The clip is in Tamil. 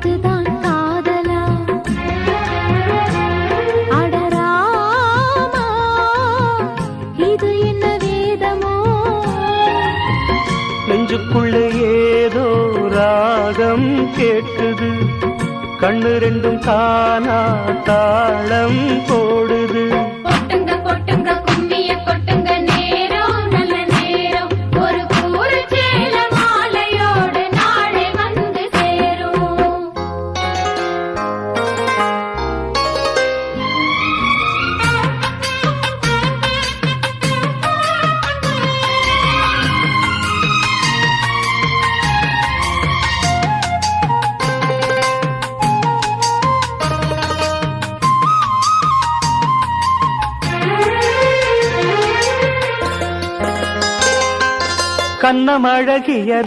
இதுதான் காதலா? அடராமா இது என்ன வேதமோ? நெஞ்சுக்குள்ள ஏதோ ராகம் கண்ணு ரெண்டும் தானா தாளம் போ கண்ணமழகிய